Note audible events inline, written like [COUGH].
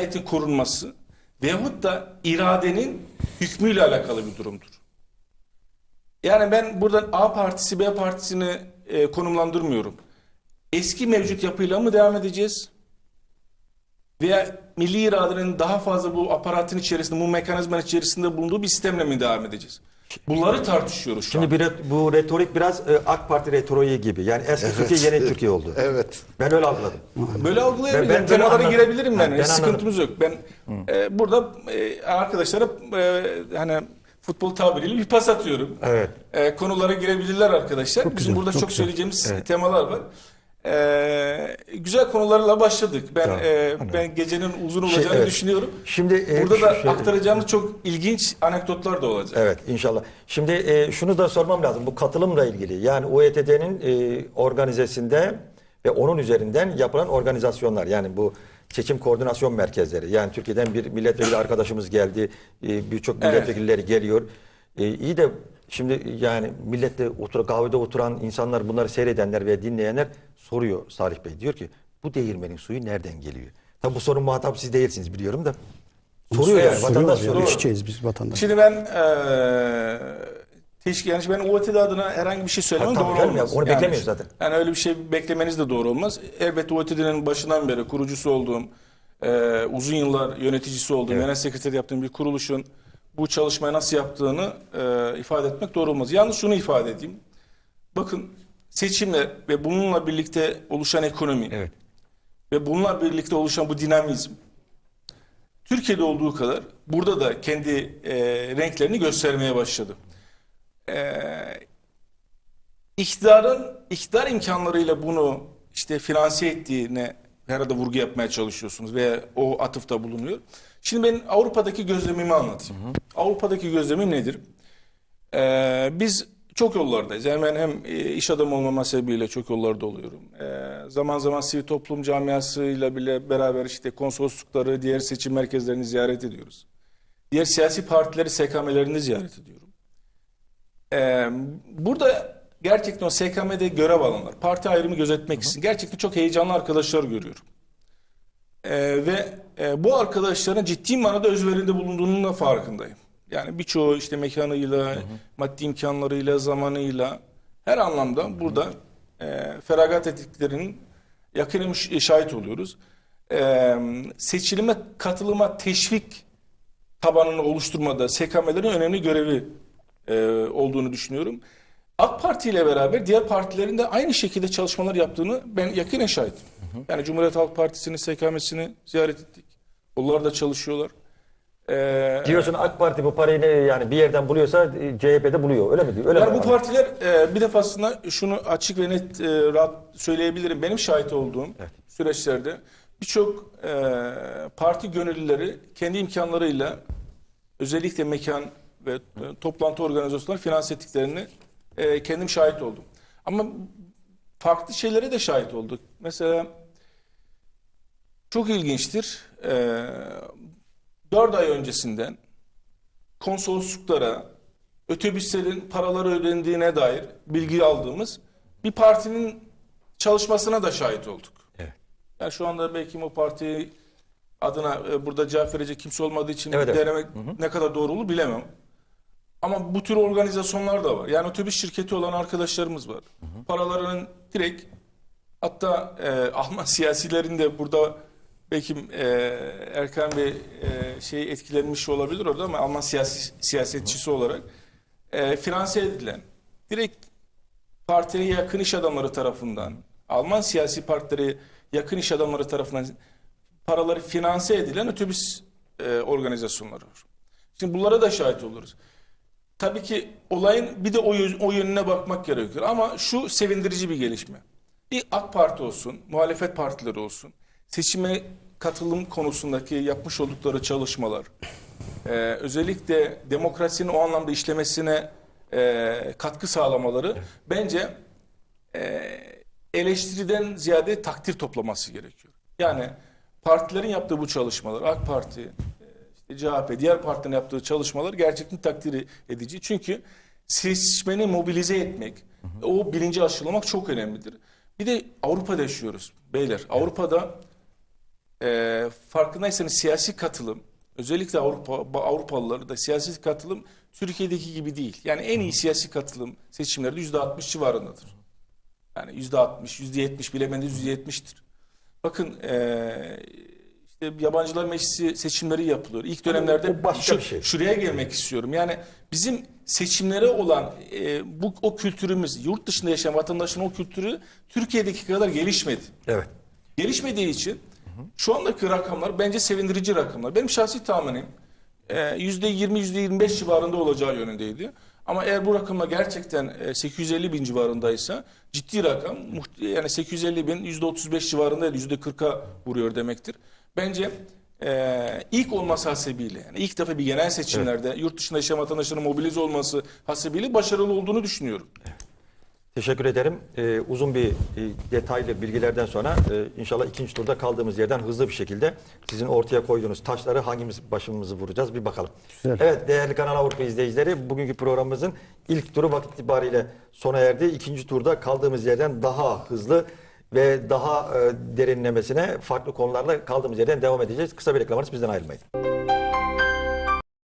adaletin korunması veyahut da iradenin hükmüyle alakalı bir durumdur. Yani ben buradan A partisi B partisini e, konumlandırmıyorum. Eski mevcut yapıyla mı devam edeceğiz? Veya milli iradenin daha fazla bu aparatın içerisinde, bu mekanizmanın içerisinde bulunduğu bir sistemle mi devam edeceğiz? Bunları tartışıyoruz şu Şimdi an. bir, bu retorik biraz e, AK Parti retoriği gibi. Yani eski Türkiye yeni Türkiye oldu. Evet. Ben öyle algıladım. Böyle algılayabilirim. Ben- ben- ben Temalara anladım. girebilirim Ha, yani. ben Hiç sıkıntımız yok. Ben e, burada e, arkadaşlara e, hani futbol tabiriyle bir pas atıyorum. Evet. E, konulara girebilirler arkadaşlar. Bizim güzel, burada çok çok, güzel. söyleyeceğimiz temalar var. E, güzel konularla başladık. Ben Tamam, e, ben gecenin uzun Şey, olacağını evet. düşünüyorum. Şimdi e, Burada da şey- aktaracağımız çok ilginç anekdotlar da olacak. Evet inşallah. Şimdi e, şunu da sormam lazım. Bu katılımla ilgili. Yani UETT'nin e, organizesinde ve onun üzerinden yapılan organizasyonlar. Yani bu seçim koordinasyon merkezleri. Yani Türkiye'den bir milletvekili arkadaşımız geldi. E, Birçok Evet. milletvekilleri geliyor. E, iyi de şimdi yani millette otur, kahvede oturan insanlar bunları seyredenler ve dinleyenler soruyor Salih Bey. Diyor ki bu değirmenin suyu nereden geliyor? Tabi bu sorun muhatap siz değilsiniz biliyorum da. Soruyor yani Evet, vatandaş soruyor. içeceğiz biz vatandaş. Şimdi ben e, teşkil yani ben UET'de adına herhangi bir şey söylemem doğru olmaz. onu beklemiyoruz zaten. Yani öyle bir şey beklemeniz de doğru olmaz. Elbette UET'nin başından beri kurucusu olduğum, e, uzun yıllar yöneticisi olduğum, genel sekreter yaptığım bir kuruluşun bu çalışmayı nasıl yaptığını e, ifade etmek doğru olmaz. Yalnız şunu ifade edeyim. Bakın seçimler ve bununla birlikte oluşan ekonomi Evet. ve bununla birlikte oluşan bu dinamizm Türkiye'de olduğu kadar burada da kendi e, renklerini göstermeye başladı. E, iktidarın iktidar imkanlarıyla bunu işte finanse ettiğine herhalde vurgu yapmaya çalışıyorsunuz ve o atıfta bulunuyor. Şimdi ben Avrupa'daki gözlemimi anlatayım. Avrupa'daki gözlemim nedir? Ee, biz çok yollardayız. Yani ben hem e, iş adamı olmama sebebiyle çok yollarda oluyorum. Ee, zaman zaman sivil toplum camiasıyla bile beraber işte konsoloslukları, diğer seçim merkezlerini ziyaret ediyoruz. Diğer siyasi partileri, SKM'lerini ziyaret ediyorum. Ee, burada gerçekten o SKM'de görev alanlar, parti ayrımı gözetmek için gerçekten çok heyecanlı arkadaşlar görüyorum. Ee, ve e, bu arkadaşların ciddi manada özverinde bulunduğunun da farkındayım. Yani birçoğu işte mekanıyla, maddi imkanlarıyla, zamanıyla her anlamda burada e, feragat ettiklerinin yakinen ş- şahit oluyoruz. E, seçilime, katılıma teşvik tabanını oluşturmada SKM'lerin önemli görevi e, olduğunu düşünüyorum. AK Parti ile beraber diğer partilerin de aynı şekilde çalışmalar yaptığını ben yakinen şahidim. Yani Cumhuriyet Halk Partisi'nin SKM'sini ziyaret ettik. Onlar da çalışıyorlar. Ee, Diyorsun AK Parti bu parayı ne, yani bir yerden buluyorsa e, CHP'de buluyor. Öyle mi diyor? Öyle yani mi? bu partiler e, bir defasında şunu açık ve net e, rahat söyleyebilirim. Benim şahit olduğum süreçlerde birçok e, parti gönüllüleri kendi imkanlarıyla özellikle mekan ve e, toplantı organizasyonları finanse ettiklerini e, kendim şahit oldum. Ama farklı şeylere de şahit olduk. Mesela çok ilginçtir. E, 4 ay öncesinden konsolosluklara otobüslerin paraları ödendiğine dair bilgi aldığımız bir partinin çalışmasına da şahit olduk. Evet. Yani şu anda belki o parti adına e, burada cevap verecek kimse olmadığı için Evet, evet. denemek ne kadar doğru olur bilemem. Ama bu tür organizasyonlar da var. Yani otobüs şirketi olan arkadaşlarımız var. Paralarının direkt hatta e, Alman [LAUGHS] siyasilerin de burada belki e, Erkan Bey e, şey etkilenmiş olabilir orada ama Alman siyasi siyasetçisi olarak e, finanse edilen direkt partiye yakın iş adamları tarafından Alman siyasi partilere yakın iş adamları tarafından paraları finanse edilen otobüs e, organizasyonları var. Şimdi bunlara da şahit oluruz. Tabii ki olayın bir de o, o yönüne bakmak gerekiyor. Ama şu sevindirici bir gelişme. Bir AK Parti olsun, muhalefet partileri olsun, seçime katılım konusundaki yapmış oldukları çalışmalar, e, özellikle demokrasinin o anlamda işlemesine e, katkı sağlamaları bence e, eleştiriden ziyade takdir toplaması gerekiyor. Yani partilerin yaptığı bu çalışmalar, AK Parti, CHP, diğer partilerin yaptığı çalışmalar gerçekten takdir edici. Çünkü seçmeni mobilize etmek, o bilinci aşılamak çok önemlidir. Bir de Avrupa'da yaşıyoruz beyler. Avrupa'da e, farkındaysanız siyasi katılım özellikle Avrupa Avrupalıları da siyasi katılım Türkiye'deki gibi değil. Yani en iyi siyasi katılım seçimlerde yüzde 60 civarındadır. Yani yüzde 60, yüzde 70 bilemediniz yüzde 70'tir. Bakın e, yabancılar meclisi seçimleri yapılıyor. İlk dönemlerde o başka bir şey. şuraya gelmek istiyorum. Yani bizim seçimlere olan e, bu o kültürümüz, yurt dışında yaşayan vatandaşın o kültürü Türkiye'deki kadar gelişmedi. Evet. Gelişmediği için şu andaki rakamlar bence sevindirici rakamlar. Benim şahsi tahminim e, %20, %25 civarında olacağı yönündeydi. Ama eğer bu rakamlar gerçekten e, 850 bin civarındaysa ciddi rakam. Yani 850 bin %35 civarındaydı. %40'a vuruyor demektir. Bence e, ilk olması hasebiyle yani ilk defa bir genel seçimlerde yurt dışında yaşayan vatandaşların mobilize olması hasebiyle başarılı olduğunu düşünüyorum. Teşekkür ederim. Ee, uzun bir e, detaylı bilgilerden sonra e, inşallah ikinci turda kaldığımız yerden hızlı bir şekilde sizin ortaya koyduğunuz taşları hangimiz başımızı vuracağız bir bakalım. Evet değerli Kanal Avrupa izleyicileri bugünkü programımızın ilk turu vakit itibariyle sona erdi. İkinci turda kaldığımız yerden daha hızlı ve daha e, derinlemesine farklı konularla kaldığımız yerden devam edeceğiz. Kısa bir reklam arası bizden ayrılmayın.